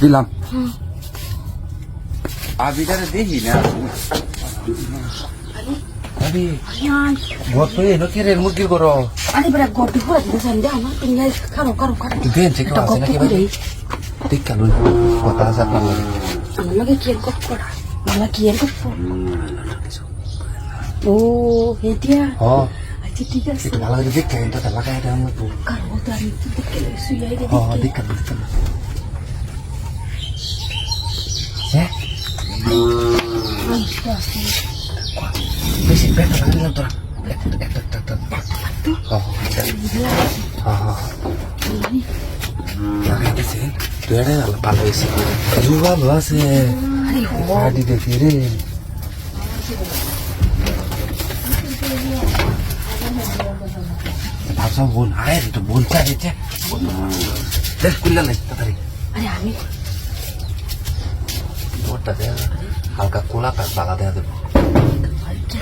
দিলাম। আবিটারে দেখি না। আরে ঘর তো এনো কে রে মুরগি করো আরে বেটা গড্ডি করে দিয়েছেন যে আমার তুমি খারো খারো খারো দেন একটা আছে নাকি ভাই? ঠিক কালুন কথা আছে আপনার আমার লাগে কি গপ্প করা আমার কি এর গপ্প ও হেতিয়া হ। আচ্ছা ঠিক আছে। ভালো করে দেখতে লাগাই দেয় আমার তো কারও তো আমি তো দেখে শুয়ে রে হ দেখ। কালু বেশি বেটা লাগে না তোরা ভালো হয়েছে ভালো আছে দেখি রে ভাবছা বোন আয় তো বোন চাই দেখ কুল্লা নাই তাড়াতাড়ি আরে আমি বোটটা দে হালকা কোলা কাজ বাগা দেয়া দেবো।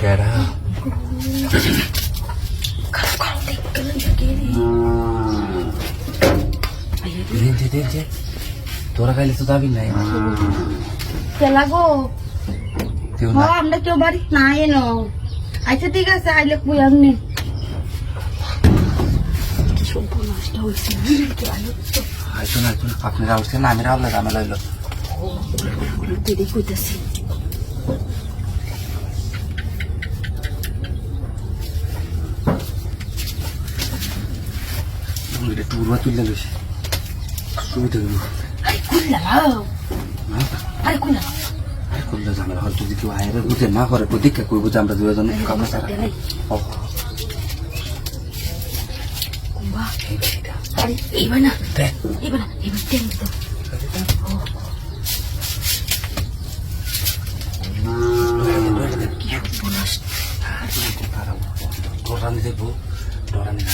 কেডা লাগে তোরা খাইলে তো দাবি নাই। কেলা গো কেউ হ না আমরা কেউ বাড়ি না এনো। আচ্ছা ঠিক আছে আইলে কই আমনে কি সর্বনাশটা হয়েছে কি আইলো তো আইতো না আইতো না। আপনারা উঠছে না আমি রাবলে দামে লইলো দেরি কইতাছি। এটা টুরবা তুললে লইছে। সুবিধা হইল আরে কুল্লা আরে কুল্লা ঝামেলা হয় যদি কেউ আয়ের বুঝে না করে তো দীক্ষা করব যে আমরা দুজন কামড়া সারা ও। এইবার না। এইবার না এইবার টেন তো কি ডরানি না।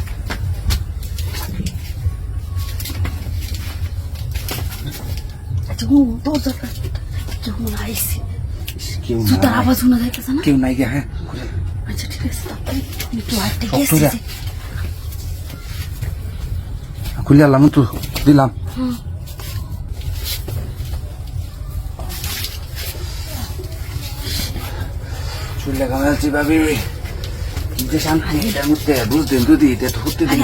তোর দরকার যখন আইসি জুতার আওয়াজ শোনা যাইতেছে না কেউ নাই গে হ্যাঁ। আচ্ছা ঠিক আছে আমি একটু হাঁটতে গেছি। খুলে আলাম তো দিলাম চুলে গামাচ্ছি ভাবি যে শান্তি এটার মধ্যে বুঝতেন যদি এটা তো হতে দিন